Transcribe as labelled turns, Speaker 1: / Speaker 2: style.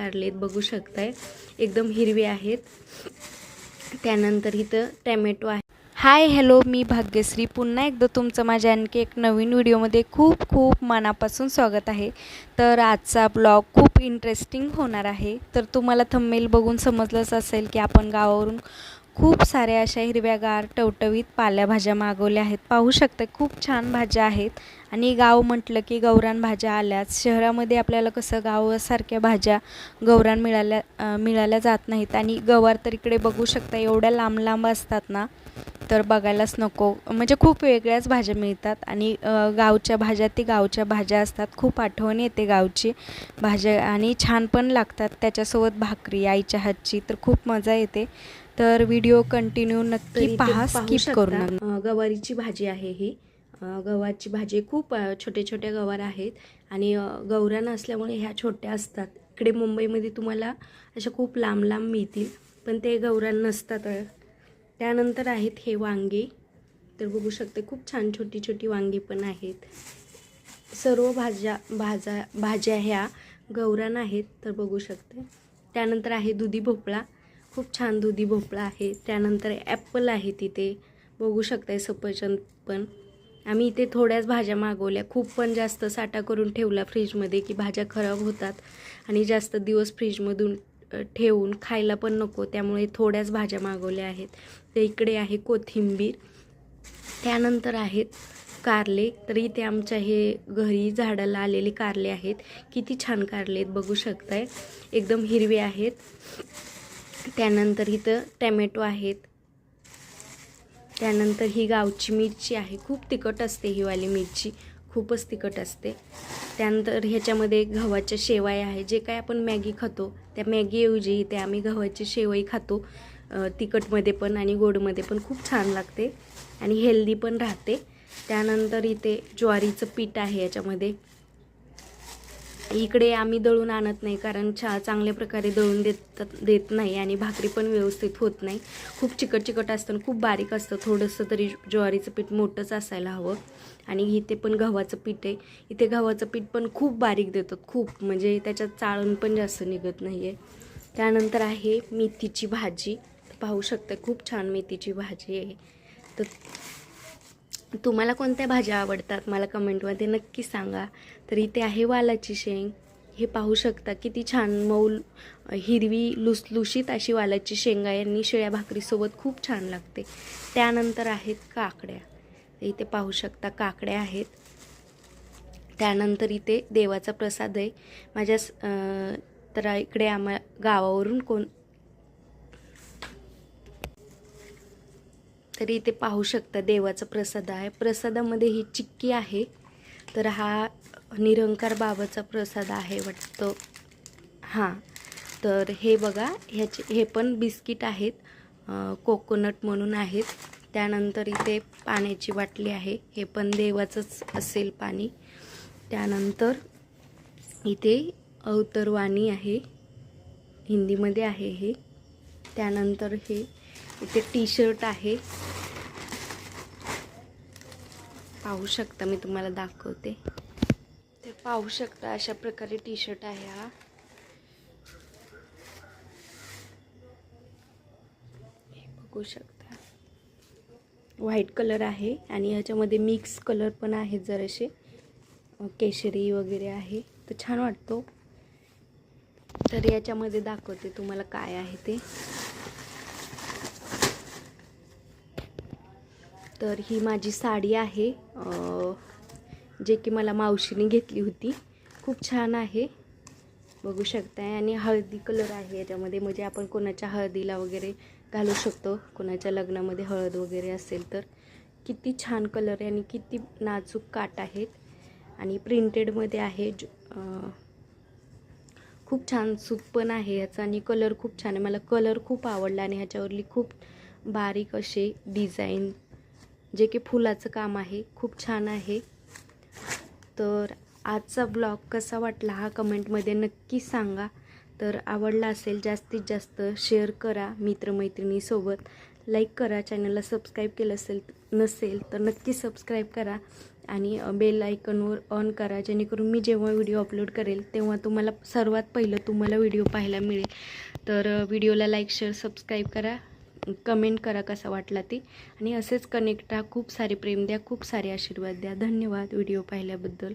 Speaker 1: कारलेत बघू शकताय. एकदम हिरवे आहेत. त्यानंतर इथं टॅमॅटो आहे. हाय हॅलो मी भाग्यश्री. पुन्हा एकदा तुमचं माझ्या आणखी एक नवीन व्हिडिओमध्ये खूप खूप मनापासून स्वागत आहे. तर आजचा ब्लॉग खूप इंटरेस्टिंग होणार आहे. तर तुम्हाला थंबेल बघून समजलंच असेल की आपण गावावरून खूप साऱ्या अशा हिरव्यागार टवटवीत पाल्याभाज्या मागवल्या आहेत. पाहू शकता खूप छान भाज्या आहेत. आणि गाव म्हटलं की गौरान भाज्या आल्याच. शहरामध्ये आपल्याला कसं गावासारख्या भाज्या गौरान मिळाल्या मिळाल्या जात नाहीत. आणि गवार तर इकडे बघू शकता एवढ्या लांब लांब असतात ना तर बघायलाच नको. म्हणजे खूप वेगळ्याच भाज्या मिळतात. आणि गावच्या भाज्या ती गावच्या भाज्या असतात. खूप आठवण येते गावची. भाज्या आणि छान पण लागतात. त्याच्यासोबत भाकरी आईच्या हातची तर खूप मजा येते. तर व्हिडिओ कंटिन्यू नक्की पहा स्किप करू
Speaker 2: गवारीची भाजी आहे ही. गव्हाची भाजी खूप छोटे छोटे गवार आहेत. आणि अ, गौरान असल्यामुळे ह्या छोट्या असतात. इकडे मुंबईमध्ये तुम्हाला अशा खूप लांब लांब मिळतील पण ते गौरान नसतात. त्यानंतर आहेत हे वांगे. तर बघू शकते खूप छान छोटी छोटी वांगी पण आहेत. सर्व भाज्या भाज्या भाज्या ह्या गौरान आहेत तर बघू शकते. त्यानंतर आहे दुधी भोपळा. खूप छान दुधी भोपळा आहे. त्यानंतर ॲपल आहे तिथे. बघू शकताय सफरचंद पण. आम्ही इथे थोड्याच भाज्या मागवल्या. खूप पण जास्त साठा करून ठेवला फ्रीजमध्ये की भाज्या खराब होतात. आणि जास्त दिवस फ्रीजमधून ठेवून खायला पण नको. त्यामुळे थोड्याच भाज्या मागवल्या आहेत. तर इकडे आहे कोथिंबीर. त्यानंतर आहेत कारले. तर इथे आमच्या हे घरी झाडाला आलेले कारले आहेत. किती छान कारले आहेत. बघू शकताय. एकदम हिरवे आहेत. त्यानंतर इथं टॅमॅटो आहेत. त्यानंतर ही गावची मिरची आहे. खूप तिखट असते ही वाली मिरची. खूपच तिखट असते. त्यानंतर ह्याच्यामध्ये गव्हाच्या शेवाई आहे. जे काय आपण मॅगी खातो त्या मॅगीऐवजी इथे आम्ही गव्हाची शेवई खातो. तिखटमध्ये पण आणि गोडमध्ये पण खूप छान लागते. आणि हेल्दी पण राहते. त्यानंतर इथे ज्वारीचं पीठ आहे याच्यामध्ये. इकडे आम्ही दळून आणत नाही कारण छा चांगल्या प्रकारे दळून देत देत नाही आणि भाकरी पण व्यवस्थित होत नाही. खूप चिकट चिकट असतं आणि खूप बारीक असतं. थोडंसं तरी ज्वारीचं पीठ मोठंच असायला हवं. आणि इथे पण गव्हाचं पीठ आहे. इथे गव्हाचं पीठ पण खूप बारीक देतात. खूप. म्हणजे त्याच्यात चाळण पण जास्त निघत नाही आहे त्यानंतर आहे मेथीची भाजी. पाहू शकता खूप छान मेथीची भाजी आहे. तर तुम्हाला कोणत्या भाज्या आवडतात मला कमेंटमध्ये नक्की सांगा. तर इथे आहे वालाची शेंग. हे पाहू शकता किती छान मौल हिरवी लुसलुशीत अशी वालाची शेंगा यांनी शिळ्या भाकरीसोबत खूप छान लागते. त्यानंतर आहेत काकड्या. इथे पाहू शकता काकड्या आहेत. त्यानंतर इथे देवाचा प्रसाद आहे. माझ्या स- तर इकडे आम्हा गावावरून कोण तरी इथे पाहू शकता देवाचा प्रसाद आहे. प्रसादामध्ये ही चिक्की आहे. तर हा निरंकार बाबाचा प्रसाद आहे वाटतं. हां. तर हे बघा ह्याचे हे पण बिस्किट आहेत. कोकोनट म्हणून आहेत. त्यानंतर इथे पाण्याची बाटली आहे. हे पण देवाचंच असेल पाणी. त्यानंतर इथे अवतरवाणी आहे. हिंदीमध्ये आहे हे. त्यानंतर हे इथे टी शर्ट आहे. पाहू शकता मी तुम्हाला दाखवते. ते पाहू शकता अशा प्रकारे टी शर्ट आहे हा. हे बघू शकता. व्हाईट कलर आहे आणि ह्याच्यामध्ये मिक्स कलर पण आहेत जरासे. केशरी वगैरे आहे. तर छान वाटतो. तर याच्यामध्ये दाखवते तुम्हाला काय आहे ते. तर ही माझी साडी आहे. जे की मला मावशीने घेतली होती. खूप छान आहे. बघू शकताय. आणि हळदी कलर आहे. याच्यामध्ये म्हणजे आपण कोणाच्या हळदीला वगैरे घालू शकतो. कोणाच्या लग्नामध्ये हळद वगैरे असेल तर. किती छान कलर आहे आणि किती नाजूक काट आहेत. आणि प्रिंटेडमध्ये आहे खूप छान सूत पण आहे ह्याचा आणि कलर खूप छान आहे. मला कलर खूप आवडला आणि ह्याच्यावरली खूप बारीक असे डिझाईन जे की फुलाचं काम आहे खूप छान आहे. तर आजचा ब्लॉग कसा वाटला हा कमेंटमध्ये नक्की सांगा. तर आवडला असेल जास्तीत जास्त शेअर करा मित्रमैत्रिणीसोबत. लाईक करा चॅनलला सबस्क्राईब केलं असेल नसेल तर नक्की सबस्क्राईब करा. आणि बेल आयकनवर ऑन करा जेणेकरून मी जेव्हा व्हिडिओ अपलोड करेल तेव्हा तुम्हाला सर्वात पहिलं तुम्हाला व्हिडिओ पाहायला मिळेल. तर व्हिडिओला लाईक शेअर सबस्क्राईब करा. कमेंट करा कसा वाटला ते. आणि असेच कनेक्ट राहा. खूप सारे प्रेम द्या. खूप सारे आशीर्वाद द्या. धन्यवाद. व्हिडिओ पाहिल्याबद्दल.